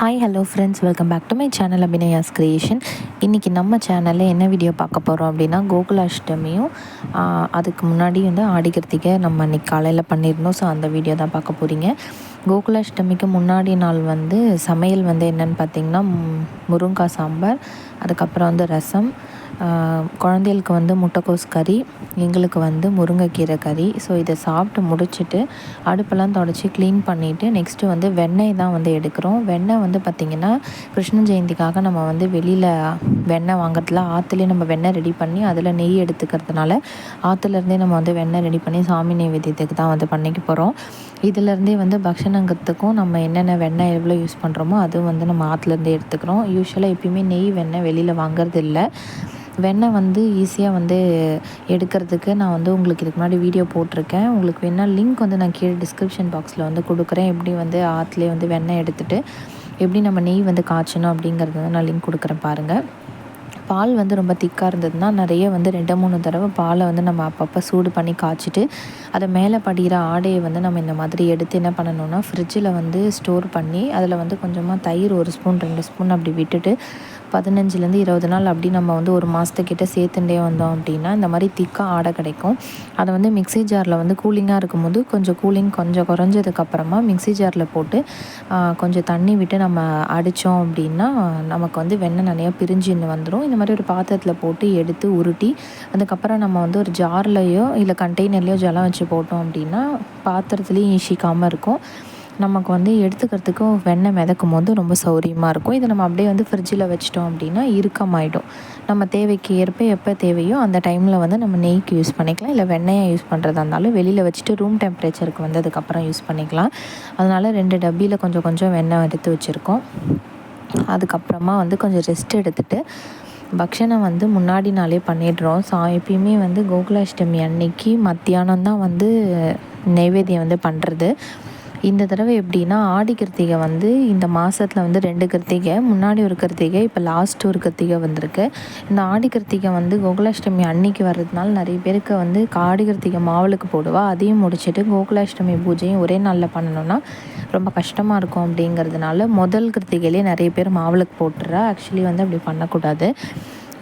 Hi hello friends welcome back to my channel Abhinayas creation இன்றைக்கி நம்ம சேனலில் என்ன வீடியோ பார்க்க போகிறோம் அப்படின்னா கோகுலாஷ்டமியும் அதுக்கு முன்னாடி வந்து ஆடிக்கிறதுக்கே நம்ம இன்றைக்கி காலையில் பண்ணியிருந்தோம். ஸோ அந்த வீடியோ தான் பார்க்க போகிறீங்க கோகுலாஷ்டமிக்கு முன்னாடி நாள் வந்து சமையல் வந்து என்னன்னு பார்த்தீங்கன்னா முருங்கா முருங்காய் சாம்பார் அதுக்கப்புறம் வந்து ரசம் குழந்தைகளுக்கு வந்து முட்டைக்கோஸ் கறி எங்களுக்கு வந்து முருங்கைக்கீரை கறி. ஸோ இதை சாப்பிட்டு முடிச்சுட்டு அடுப்பெல்லாம் தொடச்சி க்ளீன் பண்ணிவிட்டு நெக்ஸ்ட்டு வந்து வெண்ணெய் தான் வந்து எடுக்கிறோம். வெண்ணெய் வந்து பார்த்திங்கன்னா கிருஷ்ண ஜெயந்திக்காக நம்ம வந்து வெளியில் வெண்ணெய் வாங்குறதுல ஆற்றுலேயே நம்ம வெண்ணெய் ரெடி பண்ணி அதில் நெய் எடுத்துக்கிறதுனால ஆற்றுலேருந்தே நம்ம வந்து வெண்ணெய் ரெடி பண்ணி சாமி நைவேத்தியத்துக்கு தான் வந்து பண்ணிக்க போகிறோம் இதிலேருந்தே வந்து பக்ஷணங்கிறதுக்கும் நம்ம என்னென்ன வெண்ணெய் எவ்வளோ யூஸ் பண்ணுறோமோ அதுவும் வந்து நம்ம ஆற்றுலேருந்தே எடுத்துக்கிறோம். யூஸ்வலாக எப்பயுமே நெய் வெண்ணெய் வெளியில் வாங்குறது இல்லை வெண்ணெய் வந்து ஈஸியாக வந்து எடுக்கிறதுக்கு நான் வந்து உங்களுக்கு இதுக்கு முன்னாடி வீடியோ போட்டிருக்கேன். உங்களுக்கு வேணால் லிங்க் வந்து நான் கீழே டிஸ்கிரிப்ஷன் பாக்ஸில் வந்து கொடுக்குறேன். எப்படி வந்து ஆற்றுலேயே வந்து வெண்ணெய் எடுத்துகிட்டு எப்படி நம்ம நெய் வந்து காய்ச்சணும் அப்படிங்கிறது வந்து நான் லிங்க் கொடுக்குறேன் பாருங்கள் பால் வந்து ரொம்ப திக்காக இருந்ததுன்னா நிறைய வந்து ரெண்டு மூணு தடவை பாலை வந்து நம்ம அப்பப்போ சூடு பண்ணி காய்ச்சிட்டு அதை மேலே படிகிற ஆடையை வந்து நம்ம இந்த மாதிரி எடுத்து என்ன பண்ணணும்னா ஃப்ரிட்ஜில் வந்து ஸ்டோர் பண்ணி அதில் வந்து கொஞ்சமாக தயிர் ஒரு ஸ்பூன் ரெண்டு ஸ்பூன் அப்படி விட்டுட்டு பதினஞ்சுலேருந்து இருபது நாள் அப்படி நம்ம வந்து ஒரு மாதத்துக்கிட்ட சேர்த்துட்டே வந்தோம் அப்படின்னா இந்த மாதிரி திக்காக ஆடை கிடைக்கும். அதை வந்து மிக்ஸி ஜாரில் வந்து கூலிங்காக இருக்கும்போது கொஞ்சம் கூலிங் கொஞ்சம் குறைஞ்சதுக்கப்புறமா மிக்ஸி ஜாரில் போட்டு கொஞ்சம் தண்ணி விட்டு நம்ம அடித்தோம் அப்படின்னா நமக்கு வந்து வெண்ணெய் நிறையா பிரிஞ்சுன்னு வந்துடும் இந்த மாதிரி ஒரு பாத்திரத்தில் போட்டு எடுத்து உருட்டி அதுக்கப்புறம் நம்ம வந்து ஒரு ஜார்லேயோ இல்லை கண்டெய்னர்லையோ ஜலம் வச்சு போட்டோம் அப்படின்னா பாத்திரத்துலேயும் ஈஷிக்காமல் இருக்கும். நமக்கு வந்து எடுத்துக்கிறதுக்கும் வெண்ணெய் மிதக்கும் போது ரொம்ப சௌரியமாக இருக்கும். இதை நம்ம அப்படியே வந்து ஃப்ரிட்ஜில் வச்சிட்டோம் அப்படின்னா இறுக்கமாயிடும். நம்ம தேவைக்கு ஏற்ப எப்போ தேவையோ அந்த டைமில் வந்து நம்ம நெய்க்கு யூஸ் பண்ணிக்கலாம். இல்லை வெண்ணெயை யூஸ் பண்ணுறதா இருந்தாலும் வெளியில் வச்சுட்டு ரூம் டெம்பரேச்சருக்கு வந்ததுக்கப்புறம் யூஸ் பண்ணிக்கலாம். அதனால் ரெண்டு டப்பியில் கொஞ்சம் கொஞ்சம் வெண்ணெய் எடுத்து வச்சுருக்கோம். அதுக்கப்புறமா வந்து கொஞ்சம் ரெஸ்ட் எடுத்துகிட்டு பக்ஷணம் வந்து முன்னாடி நாளே பண்ணிடுறோம். ஸோ எப்பயுமே வந்து கோகுலாஷ்டமி அன்னைக்கு மத்தியானம் தான் வந்து நைவேத்தியம் வந்து பண்ணுறது இந்த தடவை எப்படின்னா ஆடி கிருத்திகை வந்து இந்த மாதத்தில் வந்து ரெண்டு கிருத்திகை முன்னாடி ஒரு கிருத்திகை இப்போ லாஸ்ட் ஒரு கிருத்திகை வந்திருக்கு. இந்த ஆடி கிருத்திகை வந்து கோகுலாஷ்டமி அன்னைக்கு வர்றதுனால நிறைய பேருக்கு வந்து ஆடி கிருத்திகை மாவளுக்கு போடுவா அதையும் முடிச்சுட்டு கோகுலாஷ்டமி பூஜையும் ஒரே நாளில் பண்ணணும்னா ரொம்ப கஷ்டமாக இருக்கும் அப்படிங்கிறதுனால முதல் கிருத்திகையிலே நிறைய பேர் மாவளுக்கு போட்டுறா. ஆக்சுவலி வந்து அப்படி பண்ணக்கூடாது.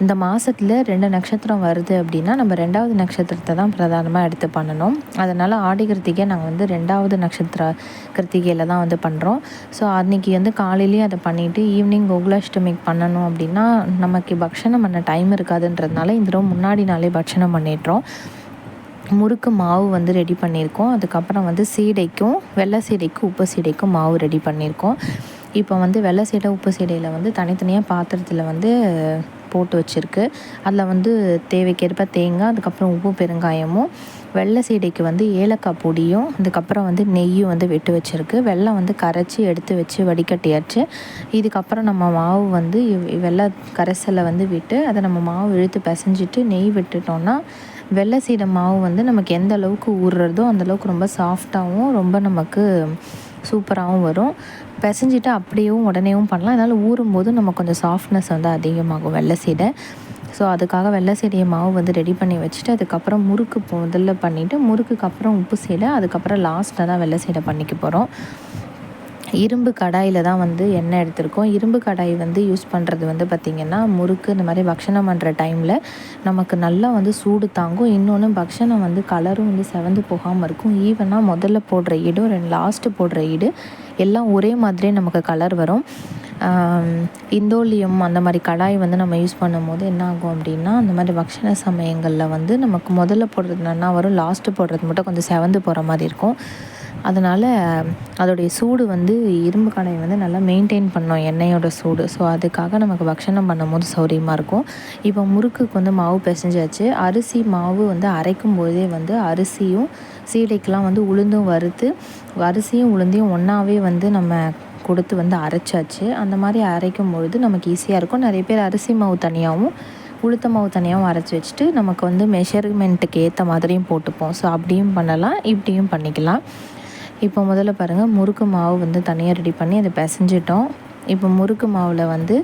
இந்த மாதத்தில் ரெண்டு நட்சத்திரம் வருது அப்படின்னா நம்ம ரெண்டாவது நட்சத்திரத்தை தான் பிரதானமாக எடுத்து பண்ணணும். அதனால் ஆடி கிருத்திகை நாங்கள் வந்து ரெண்டாவது நட்சத்திர கிருத்திகையில் தான் வந்து பண்ணுறோம் ஸோ அன்றைக்கி வந்து காலையிலேயே அதை பண்ணிவிட்டு ஈவினிங் கோகுலாஷ்டமிக்கு பண்ணணும் அப்படின்னா நமக்கு பக்ஷணம் பண்ண டைம் இருக்காதுன்றதுனால இந்த தடவை முன்னாடி நாளே பட்சணம் பண்ணிடுறோம். முறுக்கு மாவு வந்து ரெடி பண்ணியிருக்கோம். அதுக்கப்புறம் வந்து சீடைக்கும் வெள்ளை சீடைக்கும் உப்பு சீடைக்கும் மாவு ரெடி பண்ணியிருக்கோம். இப்போ வந்து வெள்ளை சீடை உப்பு சீடையில் வந்து தனித்தனியாக பாத்திரத்தில் வந்து போட்டு வச்சுருக்கு. அதில் வந்து தேவைக்கேற்ப தேங்காய் அதுக்கப்புறம் உப்பு பெருங்காயமும் வெள்ளை சீடைக்கு வந்து ஏலக்காய் பொடியும் அதுக்கப்புறம் வந்து நெய்யும் வந்து விட்டு வச்சுருக்கு. வெள்ளம் வந்து கரைச்சி எடுத்து வச்சு வடிகட்டியாச்சு. இதுக்கப்புறம் நம்ம மாவு வந்து இவ்- வெள்ளை கரைசலை வந்து விட்டு அதை நம்ம மாவு இழுத்து பிசைஞ்சிட்டு நெய் விட்டுட்டோம்னா வெள்ளை சீடை மாவு வந்து நமக்கு எந்த அளவுக்கு ஊறுறதோ அந்த அளவுக்கு ரொம்ப சாஃப்டாகவும் ரொம்ப நமக்கு சூப்பராகவும் வரும். பிசைஞ்சிட்டு அப்படியேவும் உடனேவும் பண்ணலாம். அதனால் ஊறும்போது நம்ம கொஞ்சம் சாஃப்ட்னஸ் வந்து அதிகமாகும் வெள்ளை சீடை. ஸோ அதுக்காக வெள்ளை சீடையை மாவு வந்து ரெடி பண்ணி வச்சுட்டு அதுக்கப்புறம் முறுக்கு முதல்ல பண்ணிவிட்டு முறுக்குக்கு அப்புறம் உப்பு சீடை அதுக்கப்புறம் லாஸ்ட்டில் தான் வெள்ளை சீடை பண்ணிக்க போகிறோம் இரும்பு கடாயில் தான் வந்து எண்ணெய் எடுத்திருக்கோம். இரும்பு கடாய் வந்து யூஸ் பண்ணுறது வந்து பார்த்திங்கன்னா முறுக்கு இந்த மாதிரி பக்ஷணம் பண்ணுற டைமில் நமக்கு நல்லா வந்து சூடு தாங்கும். இன்னொன்று பக்ஷணம் வந்து கலரும் வந்து செவந்து போகாமல் இருக்கும். ஈவனாக முதல்ல போடுற ஈடும் ரெண்டு லாஸ்ட்டு போடுற ஈடு எல்லாம் ஒரே மாதிரியே நமக்கு கலர் வரும். இந்தோலியம் அந்த மாதிரி கடாய் வந்து நம்ம யூஸ் பண்ணும்போது என்ன ஆகும் அப்படின்னா அந்த மாதிரி பக்ஷண சமயங்களில் வந்து நமக்கு முதல்ல போடுறது நல்லா வரும். லாஸ்ட்டு போடுறது மட்டும் கொஞ்சம் செவந்து போகிற மாதிரி இருக்கும். அதனால் அதோடைய சூடு வந்து இரும்பு கடையை வந்து நல்லா மெயின்டைன் பண்ணோம் எண்ணெயோட சூடு. ஸோ அதுக்காக நமக்கு பக்ஷணம் பண்ணும்போது சௌரியமாக இருக்கும். இப்போ முறுக்குக்கு வந்து மாவு பிசைஞ்சாச்சு. அரிசி மாவு வந்து அரைக்கும் போதே வந்து அரிசியும் சீடைக்கெலாம் வந்து உளுந்தும் வறுத்து அரிசியும் உளுந்தையும் ஒன்றாவே வந்து நம்ம கொடுத்து வந்து அரைச்சாச்சு. அந்த மாதிரி அரைக்கும் பொழுது நமக்கு ஈஸியாக இருக்கும். நிறைய பேர் அரிசி மாவு தனியாகவும் உளுத்த மாவு தனியாகவும் அரைச்சி வச்சுட்டு நமக்கு வந்து மெஷர்மெண்ட்டுக்கு ஏற்ற மாதிரியும் போட்டுப்போம். ஸோ அப்படியும் பண்ணலாம் இப்படியும் பண்ணிக்கலாம். இப்போ முதல்ல பாருங்கள் முறுக்கு மாவு வந்து தனியாக ரெடி பண்ணி அதை பிசைஞ்சிட்டோம். இப்போ முறுக்கு மாவில் வந்து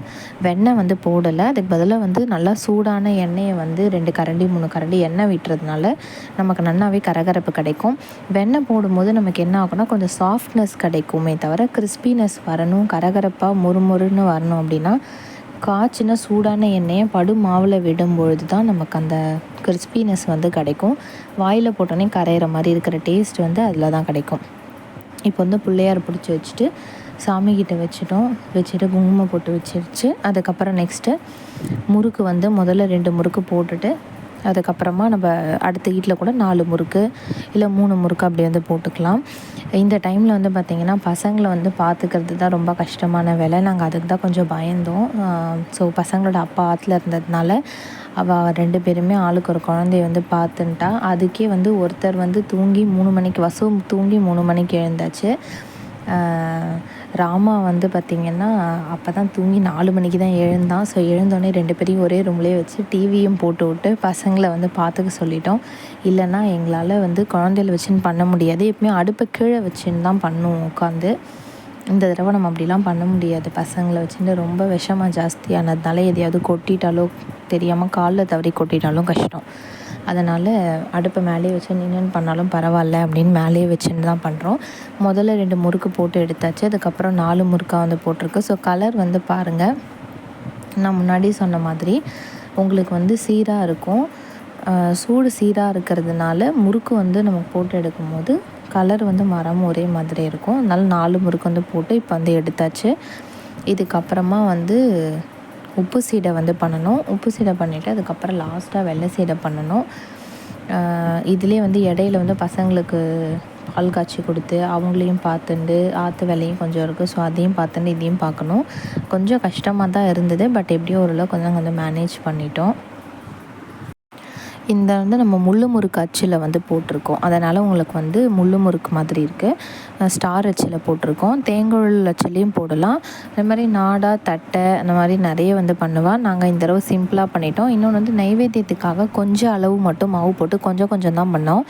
வெண்ணெய் வந்து போடலை. அதுக்கு பதிலாக வந்து நல்லா சூடான எண்ணெயை வந்து ரெண்டு கரண்டி மூணு கரண்டி எண்ணெய் விட்டுறதுனால நமக்கு நல்லாவே கரகரப்பு கிடைக்கும். வெண்ணெய் போடும்போது நமக்கு என்ன ஆகும்னா கொஞ்சம் சாஃப்ட்னஸ் கிடைக்குமே தவிர கிறிஸ்பினஸ் வரணும் கரகரப்பாக முறுமுறுன்னு வரணும் அப்படின்னா காய்ச்சின சூடான எண்ணெயை படு மாவில் விடும்பொழுது தான் நமக்கு அந்த கிறிஸ்பினஸ் வந்து கிடைக்கும். வாயில் போட்டோன்னே கரையிற மாதிரி இருக்கிற டேஸ்ட் வந்து அதில் தான் கிடைக்கும். இப்போ வந்து பிள்ளையார் பிடிச்சி வச்சுட்டு சாமிக்கிட்ட வச்சுட்டோம். வச்சுட்டு குங்குமம் போட்டு வச்சிருச்சு. அதுக்கப்புறம் நெக்ஸ்ட்டு முறுக்கு வந்து முதல்ல ரெண்டு முறுக்கு போட்டுட்டு அதுக்கப்புறமா நம்ம அடுத்த வீட்டில் கூட நாலு முறுக்கு இல்லை மூணு முறுக்கு அப்படி வந்து போட்டுக்கலாம். இந்த டைமில் வந்து பார்த்திங்கன்னா பசங்களை வந்து பார்த்துக்கிறது தான் ரொம்ப கஷ்டமான வேலை. நாங்கள் அதுக்கு தான் கொஞ்சம் பயந்தோம். ஸோ பசங்களோட அப்பா ஆற்றுல இருந்ததுனால அவள் ரெண்டு பேருமே ஆளுக்கு ஒரு குழந்தைய வந்து பார்த்துன்ட்டா அதுக்கே வந்து ஒருத்தர் வந்து தூங்கி மூணு மணிக்கு வசு தூங்கி மூணு மணிக்கு எழுந்தாச்சு. ராமா வந்து பார்த்திங்கன்னா அப்போ தான் தூங்கி நாலு மணிக்கு தான் எழுந்தான். ஸோ எழுந்தோடனே ரெண்டு பேரையும் ஒரே ரூம்லேயே வச்சு டிவியும் போட்டு விட்டு பசங்களை வந்து பார்த்துக்க சொல்லிட்டோம். இல்லைன்னா எங்களால் வந்து குழந்தையில வச்சுன்னு பண்ண முடியாது. எப்பவுமே அடுப்பை கீழே வச்சுன்னு தான் பண்ணுவோம் உட்காந்து இந்த தடவை நம்ம அப்படிலாம் பண்ண முடியாது. பசங்களை வச்சுட்டு ரொம்ப விஷமாக ஜாஸ்தியானதுனால எதையாவது கொட்டிட்டாலோ தெரியாமல் காலில் தவறி கொட்டிட்டாலும் கஷ்டம். அதனால் அடுப்பை மேலேயே வச்சு நின்று பண்ணாலும் பரவாயில்ல அப்படின்னு மேலேயே வச்சுன்னு தான் பண்ணுறோம் முதல்ல ரெண்டு முறுக்கு போட்டு எடுத்தாச்சு. அதுக்கப்புறம் நாலு முறுக்காக வந்து போட்டிருக்கு. ஸோ கலர் வந்து பாருங்கள் நான் முன்னாடி சொன்ன மாதிரி உங்களுக்கு வந்து சீராக இருக்கும். சூடு சீராக இருக்கிறதுனால முறுக்கு வந்து நம்ம போட்டு எடுக்கும்போது கலர் வந்து மரம் ஒரே மாதிரி இருக்கும். அதனால் நாலு முறுக்கு வந்து போட்டு இப்போ வந்து எடுத்தாச்சு. இதுக்கப்புறமா வந்து உப்பு சீடை வந்து பண்ணணும். உப்பு சீடை பண்ணிவிட்டு அதுக்கப்புறம் லாஸ்ட்டாக வெள்ளை சீடை பண்ணணும். இதிலே வந்து இடையில வந்து பசங்களுக்கு பால் காய்ச்சி கொடுத்து அவங்களையும் பார்த்துண்டு ஆற்று வேலையும் கொஞ்சம் இருக்குது ஸோ அதையும் பார்த்துட்டு இதையும் பார்க்கணும். கொஞ்சம் கஷ்டமாக தான் இருந்தது. பட் எப்படியோ ஓரளவு கொஞ்சம் கொஞ்சம் மேனேஜ் பண்ணிட்டோம். இந்த வந்து நம்ம முள்ளு முறுக்கு அச்சில் வந்து போட்டிருக்கோம். அதனால் உங்களுக்கு வந்து முள்ளு முறுக்கு மாதிரி இருக்குது ஸ்டார் அச்சில் போட்டிருக்கோம். தேங்குழல் அச்சிலையும் போடலாம். அது மாதிரி நாடா தட்டை அந்த மாதிரி நிறைய வந்து பண்ணுவாள் நாங்கள் இந்த தடவை சிம்பிளாக பண்ணிட்டோம். இன்னொன்று வந்து நைவேத்தியத்துக்காக கொஞ்சம் அளவு மட்டும் மாவு போட்டு கொஞ்சம் கொஞ்சம் தான் பண்ணோம்.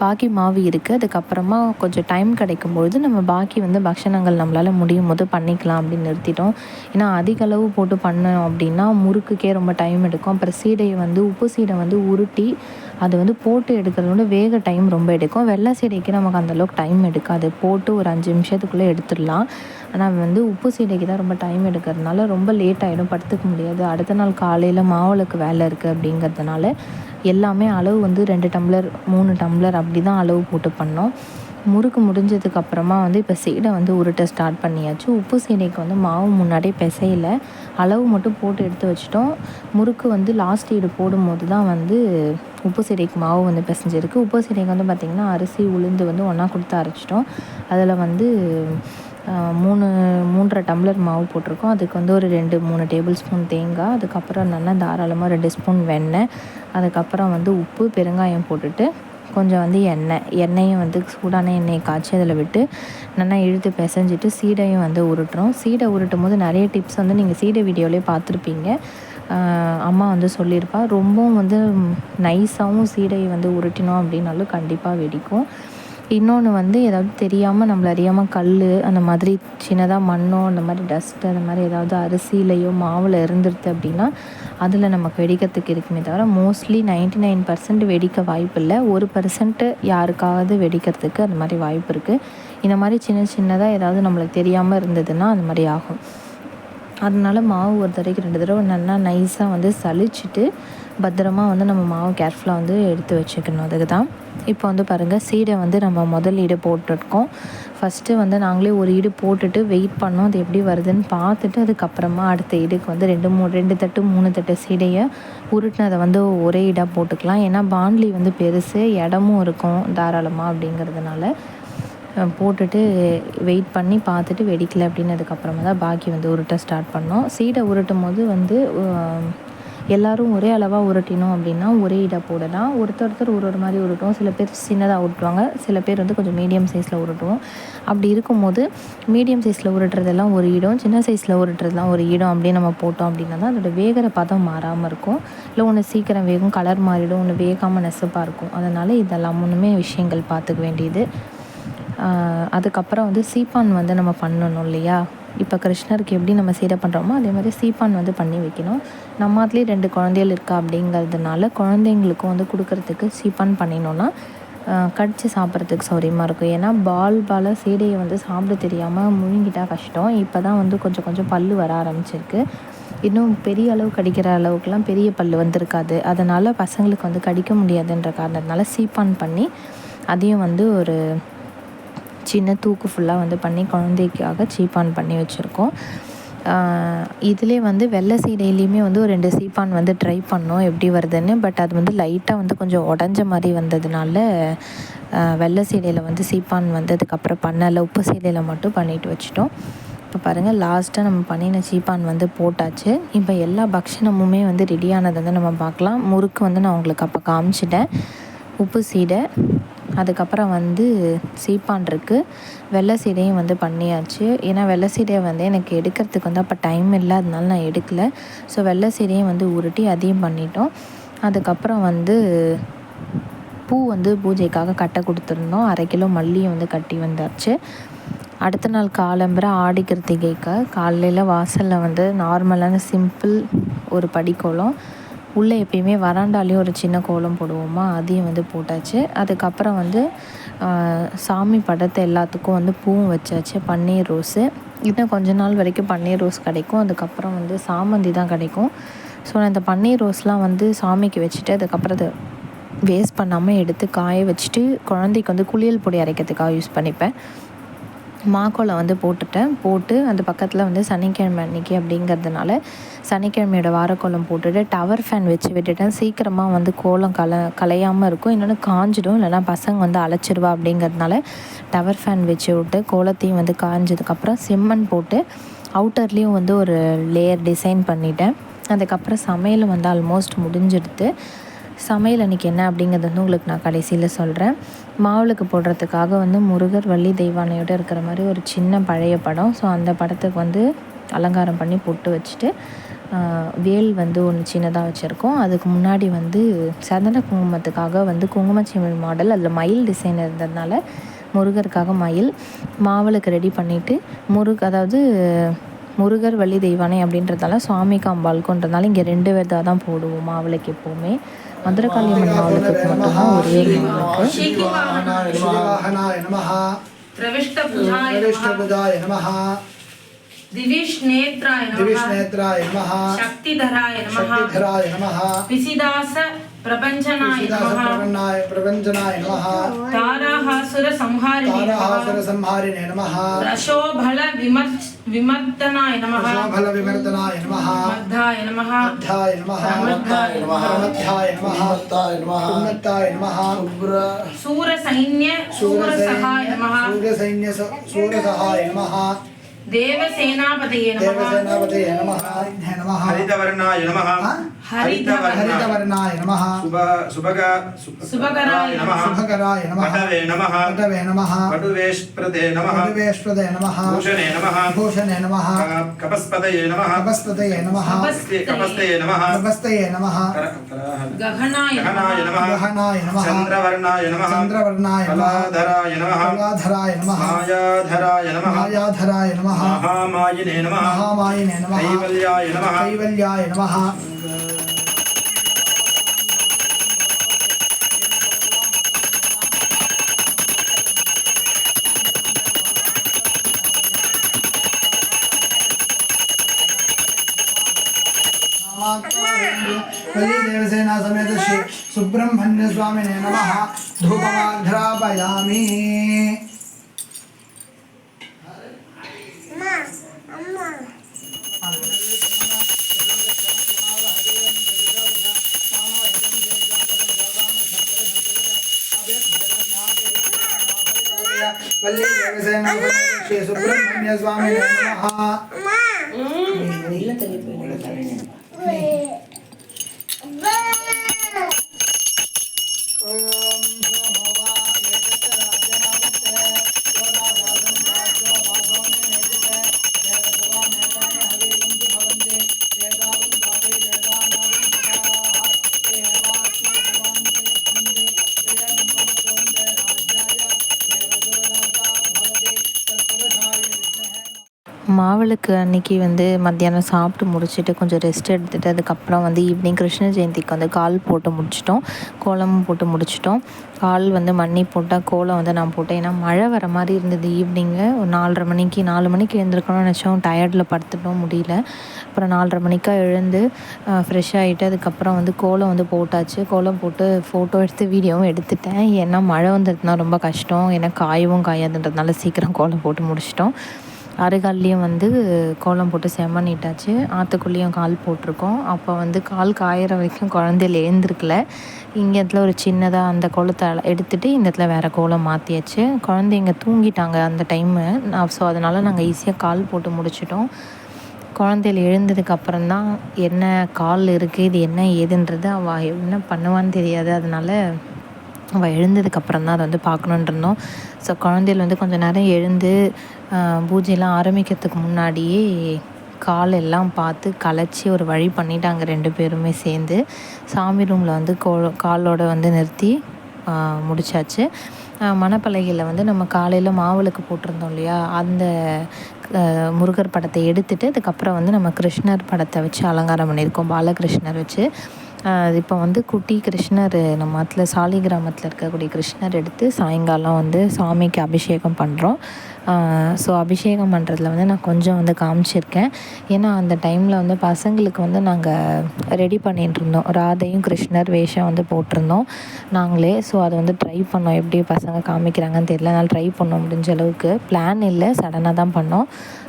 பாக்கி மாவு இருக்குது அதுக்கப்புறமா கொஞ்சம் டைம் கிடைக்கும் பொழுது நம்ம பாக்கி வந்து பக்ஷணங்கள் நம்மளால் முடியும் போது பண்ணிக்கலாம் அப்படின்னு நிறுத்திட்டோம். ஏன்னா அதிக அளவு போட்டு பண்ணோம் அப்படின்னா முறுக்குக்கே ரொம்ப டைம் எடுக்கும். அப்புறம் சீடையை வந்து உப்பு சீடை வந்து உருட்டி அது வந்து போட்டு எடுக்கிறது வந்து வேக டைம் ரொம்ப எடுக்கும். வெள்ளை சீடைக்கு நமக்கு அந்தளவுக்கு டைம் எடுக்காது. போட்டு ஒரு அஞ்சு நிமிஷத்துக்குள்ளே எடுத்துடலாம். ஆனால் வந்து உப்பு சீடைக்கு தான் ரொம்ப டைம் எடுக்கிறதுனால ரொம்ப லேட் ஆகிடும் படுத்துக்க முடியாது. அடுத்த நாள் காலையில் மாவளுக்கு வேலை இருக்குது அப்படிங்கிறதுனால எல்லாமே அளவு வந்து ரெண்டு டம்ளர் மூணு டம்ளர் அப்படி தான் அளவு போட்டு பண்ணோம். முறுக்கு முடிஞ்சதுக்கப்புறமா வந்து இப்போ சீடை வந்து உருட்ட ஸ்டார்ட் பண்ணியாச்சு. உப்பு சீடைக்கு வந்து மாவு முன்னாடியே பிசையில். அளவு மட்டும் போட்டு எடுத்து வச்சிட்டோம். முறுக்கு வந்து லாஸ்ட் ஈடு போடும்போது தான் வந்து உப்பு சீடைக்கு மாவு வந்து பிசைஞ்சிருக்கு. உப்பு சீடைக்கு வந்து பார்த்திங்கன்னா அரிசி உளுந்து வந்து ஒன்றா கொடுத்து அரைச்சிட்டோம். அதில் வந்து மூணு மூன்றரை டம்ளர் மாவு போட்டிருக்கோம். அதுக்கு வந்து ஒரு ரெண்டு மூணு டேபிள் ஸ்பூன் தேங்காய். அதுக்கப்புறம் நல்லா தாராளமாக ரெண்டு ஸ்பூன் வெண்ணெய். அதுக்கப்புறம் வந்து உப்பு பெருங்காயம் போட்டுட்டு கொஞ்சம் வந்து எண்ணெய் எண்ணெயும் வந்து சூடான எண்ணெயை காய்ச்சி அதில் விட்டு நல்லா இழுத்து பிசைஞ்சிட்டு சீடையும் வந்து உருட்டுறோம். சீடை உருட்டும் போது நிறைய டிப்ஸ் வந்து நீங்கள் சீடை வீடியோலேயே பார்த்துருப்பீங்க. அம்மா வந்து சொல்லியிருப்பா ரொம்பவும் வந்து நைஸாகவும் சீடையை வந்து உருட்டினோம் அப்படின்னாலும் கண்டிப்பாக வெடிக்கும். இன்னொன்று வந்து ஏதாவது தெரியாமல் நம்மளை அறியாமல் கல் அந்த மாதிரி சின்னதாக மண்ணோ அந்த மாதிரி டஸ்ட்டு அந்த மாதிரி ஏதாவது அரிசியிலையோ மாவில் இருந்துருது அப்படின்னா அதில் நமக்கு வெடிக்கிறதுக்கு இருக்குமே தவிர மோஸ்ட்லி நைன்ட்டி நைன் பர்சன்ட் வெடிக்க வாய்ப்பு இல்லை. ஒரு பர்சன்ட்டு யாருக்காவது வெடிக்கிறதுக்கு அந்த மாதிரி வாய்ப்பு இருக்குது இந்த மாதிரி சின்ன சின்னதாக ஏதாவது நம்மளுக்கு தெரியாமல் இருந்ததுன்னா அந்த மாதிரி ஆகும். அதனால மாவு ஒரு தடவைக்கு ரெண்டு தடவை நல்லா நைஸாக வந்து சளிச்சிட்டு பத்திரமா வந்து நம்ம மாவு கேர்ஃபுல்லாக வந்து எடுத்து வச்சுக்கணும். அதுக்கு தான் இப்போ வந்து பாருங்கள் சீடை வந்து நம்ம முதல் ஈடு போட்டிருக்கோம். ஃபஸ்ட்டு வந்து நாங்களே ஒரு ஈடு போட்டுட்டு வெயிட் பண்ணோம். அது எப்படி வருதுன்னு பார்த்துட்டு அதுக்கப்புறமா அடுத்த ஈடுக்கு வந்து ரெண்டு மூணு ரெண்டு தட்டு மூணு தட்டு சீடையை உருட்டினதை வந்து ஒரே ஈடாக போட்டுக்கலாம். ஏன்னா பாண்ட்லி வந்து பெருசு இடமும் இருக்கும் தாராளமாக அப்படிங்கிறதுனால. போட்டுட்டு வெயிட் பண்ணி பார்த்துட்டு வெடிக்கலை அப்படின்னதுக்கப்புறமா தான் பாக்கி வந்து உருட்ட ஸ்டார்ட் பண்ணோம். சீடை உருட்டும் போது வந்து எல்லோரும் ஒரே அளவாக உருட்டினோம் அப்படின்னா ஒரே இடம் போடலாம் ஒருத்தர் ஒருத்தர் ஒரு ஒரு மாதிரி உருட்டுவோம். சில பேர் சின்னதாக உருட்டுவாங்க. சில பேர் வந்து கொஞ்சம் மீடியம் சைஸில் உருட்டுவோம். அப்படி இருக்கும்போது மீடியம் சைஸில் உருட்டுறதெல்லாம் ஒரு இடம் சின்ன சைஸில் உருட்டுறதுலாம் ஒரு இடம் அப்படின்னு நம்ம போட்டோம் அப்படின்னா தான் அதோடய வேகிற பதம் மாறாமல் இருக்கும். இல்லை ஒன்று சீக்கிரம் வேகும் கலர் மாறிடும் ஒன்று வேகாமல் நெசப்பாக இருக்கும். அதனால் இதெல்லாம் ஒன்றுமே விஷயங்கள் பார்த்துக்க வேண்டியது. அதுக்கப்புறம் வந்து சீப்பான் வந்து நம்ம பண்ணணும் இல்லையா? இப்போ கிருஷ்ணருக்கு எப்படி நம்ம சீடை பண்ணுறோமோ அதே மாதிரி சீப்பான் வந்து பண்ணி வைக்கணும். நம்ம அதுலேயே ரெண்டு குழந்தைகள் இருக்கா அப்படிங்கிறதுனால குழந்தைங்களுக்கும் வந்து கொடுக்கறதுக்கு சீப்பான் பண்ணினோன்னா கடித்து சாப்பிட்றதுக்கு சௌரியமாக இருக்கும். ஏன்னா பால் பால சீடையை வந்து சாப்பிட தெரியாமல் முழுங்கிட்டா கஷ்டம். இப்போ தான் வந்து கொஞ்சம் கொஞ்சம் பல் வர ஆரம்பிச்சிருக்கு. இன்னும் பெரிய அளவு கடிக்கிற அளவுக்குலாம் பெரிய பல் வந்திருக்காது. அதனால் பசங்களுக்கு வந்து கடிக்க முடியாதுன்ற காரணத்தினால சீப்பான் பண்ணி அதையும் வந்து ஒரு சின்ன தூக்கு ஃபுல்லாக வந்து பண்ணி குழந்தைக்காக சீப்பான் பண்ணி வச்சுருக்கோம். இதிலே வந்து வெள்ளை சீடையிலையுமே வந்து ஒரு ரெண்டு சீப்பான் வந்து ட்ரை பண்ணோம் எப்படி வருதுன்னு. பட் அது வந்து லைட்டாக வந்து கொஞ்சம் உடஞ்ச மாதிரி வந்ததுனால வெள்ளை சீடையில் வந்து சீப்பான் வந்து அதுக்கப்புறம் பண்ணலை. உப்பு சீடையில் மட்டும் பண்ணிட்டு வச்சிட்டோம். இப்போ பாருங்கள் லாஸ்ட்டாக நம்ம பண்ணின சீப்பான் வந்து போட்டாச்சு. இப்போ எல்லா பக்ஷணமுமே வந்து ரெடியானதை வந்து நம்ம பார்க்கலாம். முறுக்கு வந்து நான் உங்களுக்கு அப்போ காமிச்சிட்டேன். உப்பு சீடை அதுக்கப்புறம் வந்து சீப்பான் இருக்குது வெள்ளை சீடையும் வந்து பண்ணியாச்சு. ஏன்னா வெள்ளை சீடையை வந்து எனக்கு எடுக்கிறதுக்கு வந்து அப்போ டைம் இல்லை. அதனால நான் எடுக்கலை. ஸோ வெள்ளை சீடையும் வந்து உருட்டி அதையும் பண்ணிட்டோம். அதுக்கப்புறம் வந்து பூ வந்து பூஜைக்காக கட்ட கொடுத்துருந்தோம். அரை கிலோ மல்லியை வந்து கட்டி வந்தாச்சு. அடுத்த நாள் காலம்புற ஆடி கிருத்திகைக்கு காலையில் வாசலில் வந்து நார்மலான சிம்பிள் ஒரு படிக்கோளம். உள்ளே எப்பயுமே வராண்டாலேயும் ஒரு சின்ன கோலம் போடுவோமா அதையும் வந்து போட்டாச்சு. அதுக்கப்புறம் வந்து சாமி படத்தை எல்லாத்துக்கும் வந்து பூவும் வச்சாச்சு பன்னீர் ரோஸு. இன்னும் கொஞ்ச நாள் வரைக்கும் பன்னீர் ரோஸ் கிடைக்கும். அதுக்கப்புறம் வந்து சாமந்தி தான் கிடைக்கும். ஸோ நான் இந்த பன்னீர் ரோஸ்லாம் வந்து சாமிக்கு வச்சுட்டு அதுக்கப்புறம் அதை வேஸ்ட் பண்ணாமல் எடுத்து காய வச்சுட்டு குழந்தைக்கு வந்து குளியல் பொடி அரைக்கிறதுக்காக யூஸ் பண்ணிப்பேன். மாக்கோலம் வந்து போட்டுட்டேன். போட்டு அந்த பக்கத்தில் வந்து சனிக்கிழமை அன்றைக்கி அப்படிங்கிறதுனால சனிக்கிழமையோட வாரக்கோலம் போட்டுட்டு டவர் ஃபேன் வச்சு விட்டுட்டேன். சீக்கிரமாக வந்து கோலம் கல கலையாமல் இருக்கும். இன்னொன்று காஞ்சிடும். இல்லைனா பசங்க வந்து அழைச்சிடுவா அப்படிங்கிறதுனால டவர் ஃபேன் வச்சு விட்டு கோலத்தையும் வந்து காஞ்சதுக்கப்புறம் சிம்மன் போட்டு அவுட்டர்லேயும் வந்து ஒரு லேயர் டிசைன் பண்ணிட்டேன். அதுக்கப்புறம் சமையல் வந்து ஆல்மோஸ்ட் முடிஞ்சிடுது சமையல் அன்றைக்கி என்ன அப்படிங்கிறது வந்து உங்களுக்கு நான் கடைசியில் சொல்கிறேன் மாவுளுக்கு போடுறதுக்காக வந்து முருகர் வள்ளி தெய்வானையோடு இருக்கிற மாதிரி ஒரு சின்ன பழைய படம். ஸோ அந்த படத்துக்கு வந்து அலங்காரம் பண்ணி பொட்டு வச்சுட்டு வேல் வந்து ஒன்று சின்னதாக வச்சுருக்கோம். அதுக்கு முன்னாடி வந்து சந்தன குங்குமத்துக்காக வந்து குங்குமச்சிமிழ் மாடல் அதில் மயில் டிசைன் இருந்ததுனால முருகருக்காக மயில் மாவளுக்கு ரெடி பண்ணிவிட்டு முருக அதாவது முருகர் வள்ளி தெய்வானை அப்படின்றதால சுவாமிக்கு அம்பாளுக்குன்றதால இங்கே ரெண்டு விதம் தான் போடுவோம் மாவளுக்கு எப்போவுமே. மதுரகாளியம்மன் மாவளுக்கு மட்டும்தான் ஒரே प्रविष्टभुजाय नमः दिविष्नेत्राय नमः दिविष्नेत्राय नमः शक्तिधराय नमः शक्तिधराय नमः पिसिदास प्रपञ्चनाय नमः। प्रपञ्चनाय नमः। ताराहासुरसंहारिणे ताराहासुरसंहारिणे नमः। रशोभल विमर्दनाय नमः। शोभलविमर्दनाय नमः। मद्धाय नमः। मध्याय नमः। प्रमद्धाय नमः। प्रमध्याय नमः। उन्नताय नमः। उन्नताय नमः। उग्र सूरसैन्य सूरसहाय नमः। सूरसैन्य सूरसहाय नमः। देवसेनापतये नमः। हरितवर्णाय नमः। हरितवर्णाय। नमः। शुभ नमः। शुभकराय नमः। पटवे नमः। पटवे नमः। पटुवेष्प्रदे नमः। पटवेष्पदे नमः। भूषणे नमः। भूषणे नमः। कपस्पतये नमः। कपस्पतये नमः। कपस्तये नमः। कपस्तये नमः। गहनाय गहनाय नमः। गहनाय नमः। चन्द्रवर्णाय नमः। चन्द्रवर्णाय नमः। कलाधराय नमः। कलाधराय नमः। मायाधराय नमः। मायाधराय नमः। महामायिने नमः। महामायिने नमः। कैवल्याय नमः। कैवल्याय नमः। देवसेना समेत श्री सुब्रह्मण्य स्वामिने नमः धूपमाघ्रापयामि శ్రీమాన్య స్వామి నమ பெருமாளுக்கு அன்றைக்கி வந்து மத்தியானம் சாப்பிட்டு முடிச்சுட்டு கொஞ்சம் ரெஸ்ட் எடுத்துகிட்டு அதுக்கப்புறம் வந்து ஈவினிங் கிருஷ்ண ஜெயந்திக்கு வந்து கால் போட்டு முடிச்சிட்டோம். கோலமும் போட்டு முடிச்சிட்டோம். கால் வந்து மண்ணி போட்டால் கோலம் வந்து நான் போட்டேன். ஏன்னா மழை வர மாதிரி இருந்தது ஈவினிங்கு ஒரு நாலரை மணிக்கு நாலு மணிக்கு எழுந்திருக்கணும்னு நினச்சோம். டயர்டில் படுத்துட்டோம் முடியல. அப்புறம் நாலரை மணிக்காக எழுந்து ஃப்ரெஷ் ஆகிட்டு அதுக்கப்புறம் வந்து கோலம் வந்து போட்டாச்சு. கோலம் போட்டு ஃபோட்டோ எடுத்து வீடியோவும் எடுத்துட்டேன். ஏன்னா மழை வந்ததுனா ரொம்ப கஷ்டம். ஏன்னா காயவும் காயாதுன்றதுனால சீக்கிரம் கோலம் போட்டு முடிச்சிட்டோம். அருகால்லையும் வந்து கோலம் போட்டு செம்மண்ணிட்டாச்சு. ஆற்றுக்குள்ளேயும் கால் போட்டிருக்கோம். அப்போ வந்து கால் காயிற வரைக்கும் குழந்தையில எழுந்திருக்கல. இங்கே இடத்துல ஒரு சின்னதாக அந்த கோலத்தை எடுத்துகிட்டு இந்த இடத்துல வேறு கோலம் மாற்றியாச்சு குழந்தைங்க தூங்கிட்டாங்க அந்த டைமு நான் ஸோ அதனால் நாங்கள் ஈஸியாக கால் போட்டு முடிச்சிட்டோம். குழந்தையில எழுந்ததுக்கு அப்புறம் தான் என்ன கால் இருக்குது இது என்ன ஏதுன்றது அவள் என்ன பண்ணுவான்னு தெரியாது. அதனால் அவள் எழுந்ததுக்கப்புறம் தான் அதை வந்து பார்க்கணுன்னு இருந்தோம். ஸோ குழந்தைகள் வந்து கொஞ்சம் நேரம் எழுந்து பூஜையெல்லாம் ஆரம்பிக்கிறதுக்கு முன்னாடியே கால் எல்லாம் பார்த்து கலைச்சி ஒரு வழி பண்ணிட்டாங்க ரெண்டு பேருமே சேர்ந்து. சாமி ரூமில் வந்து கோ காலோட வந்து நிறுத்தி முடிச்சாச்சு. மணப்பலகையில் வந்து நம்ம காலையில் மாவிளக்கு போட்டிருந்தோம் இல்லையா? அந்த முருகர் படத்தை எடுத்துகிட்டு அதுக்கப்புறம் வந்து நம்ம கிருஷ்ணர் படத்தை வச்சு அலங்காரம் பண்ணியிருக்கோம் பாலகிருஷ்ணர் வச்சு. இப்போ வந்து குட்டி கிருஷ்ணர் நம்ம அதில் சாலி கிராமத்தில் இருக்கக்கூடிய கிருஷ்ணர் எடுத்து சாயங்காலம் வந்து சாமிக்கு அபிஷேகம் பண்ணுறோம் ஸோ அபிஷேகம் பண்ணுறதுல வந்து நான் கொஞ்சம் வந்து காமிச்சிருக்கேன். ஏன்னா அந்த டைமில் வந்து பசங்களுக்கு வந்து நாங்கள் ரெடி பண்ணிகிட்டு இருந்தோம். ராதையும் கிருஷ்ணர் வேஷம் வந்து போட்டிருந்தோம் நாங்களே. ஸோ அதை வந்து ட்ரை பண்ணோம். எப்படி பசங்க காமிக்கிறாங்கன்னு தெரியல. அதனால் ட்ரை பண்ணோம் முடிஞ்ச அளவுக்கு. பிளான் இல்லை. சடனாக தான் பண்ணோம்.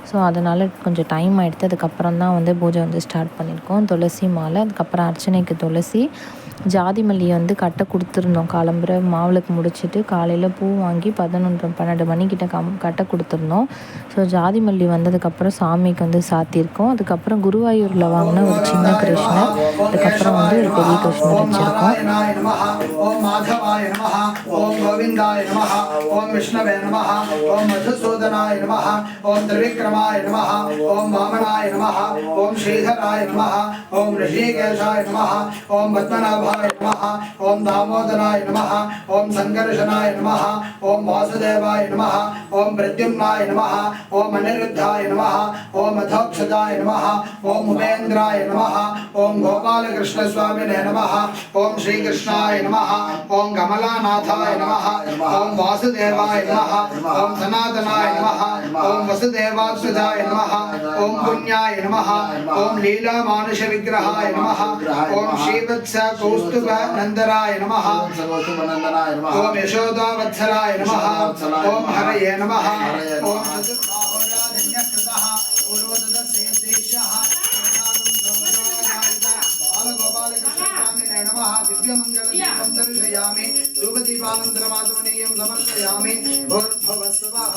ஸோ அதனால் கொஞ்சம் டைம் ஆகிடுத்து அதுக்கப்புறம் தான் வந்து பூஜை வந்து ஸ்டார்ட் பண்ணியிருக்கோம். துளசி மாலை அதுக்கப்புறம் அர்ச்சனைக்கு துளசி ஜாதி மல்லியை வந்து கட்டை கொடுத்துருந்தோம். காலம்புற மாவிளக்கு முடிச்சுட்டு காலையில் பூ வாங்கி பதினொன்று பன்னெண்டு மணிக்கிட்ட கம் கட்டை கொடுத்துருந்தோம். ஸோ ஜாதி மல்லி வந்ததுக்கப்புறம் சாமிக்கு வந்து சாத்தியிருக்கோம். அதுக்கப்புறம் குருவாயூரில் வாங்கின ஒரு சின்ன கிருஷ்ணர். அதுக்கப்புறம் வந்து ஒரு பெரிய கிருஷ்ணர் ஓம் வச்சுருக்கோம். நாராயணாய நமः ஓம் மாதவாய நமः ஓம் கோவிந்தாய நமः ஓம் விஷ்ணவே நமः ஓம் மதுசூதனாய நமः ஓம் திரிவிக்ரமாய நமः ஓம் வாமனாய நமः ஓம் ஸ்ரீதராய நமः ஓம் ரிஷிகேஷாய நமः ஓம் பத்மநாபாய நமः ஓம் தாமோதராய நமः ஓம் சங்கர்ஷனாய நமः ஓம் வாசுதேவாய நமः ஓம் பிரத்யும்னாய நமः ஓம் அனிருத்தாய நமः ஓம் அதோக்ஷதாய நமः ஓம் உபேந்திராய நமः ஓம் கோபாலகிருஷ்ணசுவாமினே நமः ஓம் ஸ்ரீகிருஷ்ணாய நமः ஓம் கமலாநாதாய நமः ஓம் வாசுதேவாய நமः ஓம் சனாதனாய நமः ஓம் வசுதேவாத்மஜாய நமः ஓம் புண்ணியாய நமः ஓம் லீலாமானுஷ விக்கிரகாய நமः ஓம் ஸ்ரீவத்ஸ கௌஸ்துப நந்தராய நமः कौस्तुभ नंदराय नमः ओम सर्वसुभ नंदनाय नमः ओम यशोदा वत्सलाय नमः ओम हरये नमः ओम चतुर्बाहुराधन्यस्तः पूर्वदशयदेशः दिव्यमङ्गलं दर्शयामि धूपदीपानन्तरमाधुनीयं समर्पयामि भोर्भवस्वः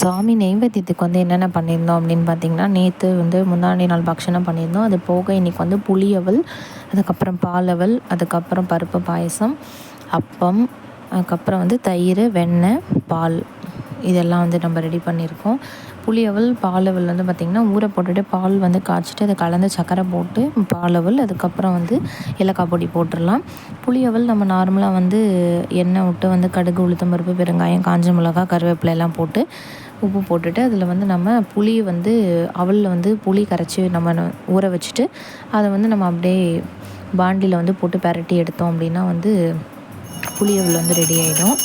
சாமி நெய்வேத்தியத்துக்கு வந்து என்னென்ன பண்ணியிருந்தோம் அப்படின்னு பார்த்தீங்கன்னா நேற்று வந்து முந்தாண்டி நாள் பக்ஷணம் பண்ணியிருந்தோம். அது போக இன்றைக்கி வந்து புளியவல் அதுக்கப்புறம் பாலவல் அதுக்கப்புறம் பருப்பு பாயசம் அப்பம் அதுக்கப்புறம் வந்து தயிர் வெண்ணெய் பால் இதெல்லாம் வந்து நம்ம ரெடி பண்ணியிருக்கோம். புளியவல் பாலவல் வந்து பார்த்திங்கன்னா ஊற போட்டுட்டு பால் வந்து காய்ச்சிட்டு அதை கலந்து சர்க்கரை போட்டு பாலவல் அதுக்கப்புறம் வந்து ஏலக்காய் பொடி போட்டுடலாம். புளியவல் நம்ம நார்மலாக வந்து எண்ணெய் விட்டு வந்து கடுகு உளுத்தம் பருப்பு பெருங்காயம் காஞ்ச மிளகா கருவேப்பிலை எல்லாம் போட்டு உப்பு போட்டுட்டு அதில் வந்து நம்ம புளி வந்து அவலில் வந்து புளி கரைச்சி நம்ம ந- ஊற வச்சுட்டு அதை வந்து நம்ம அப்படியே பாண்டியில் வந்து போட்டு பரட்டி எடுத்தோம் அப்படின்னா வந்து புளியவல் வந்து ரெடி ஆகிடும்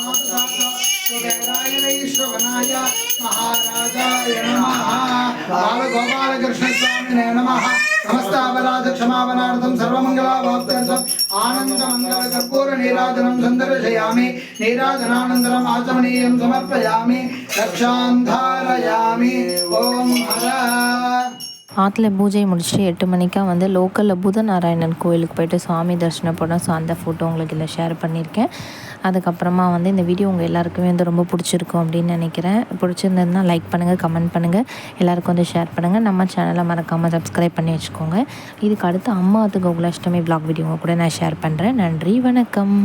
वेकेशवनाय कुबेराय वैश्रवणाय महाराजाय नमः बालगोपालकृष्णस्वामिने नमः समस्तापराध क्षमापणार्थं सर्वमङ्गलावाप्त्यर्थम् आनन्दमङ्गलकर्पूरनीराजनं सन्दर्शयामि नीराजनानन्तरम् आचमनीयं समर्पयामि रक्षान्धारयामि ॐ हर ஆற்றுல பூஜை முடிச்சுட்டு எட்டு மணிக்கா வந்து லோக்கலில் புதநாராயணன் கோயிலுக்கு போயிட்டு சாமி தரிசனம் பண்ணோம் ஸோ அந்த ஃபோட்டோ உங்களுக்கு இதில் ஷேர் பண்ணியிருக்கேன் அதுக்கப்புறமா வந்து இந்த வீடியோ உங்கள் எல்லாருக்குமே வந்து ரொம்ப பிடிச்சிருக்கும் அப்படின்னு நினைக்கிறேன். பிடிச்சிருந்ததுன்னா லைக் பண்ணுங்கள் கமெண்ட் பண்ணுங்கள் எல்லாருக்கும் வந்து ஷேர் பண்ணுங்கள் நம்ம சேனலை மறக்காமல் சப்ஸ்கிரைப் பண்ணி வச்சுக்கோங்க. இதுக்கு அடுத்து அம்மாவுக்கு கோகுலாஷ்டமி பிளாக் வீடியோவை கூட நான் ஷேர் பண்ணுறேன் நன்றி வணக்கம்.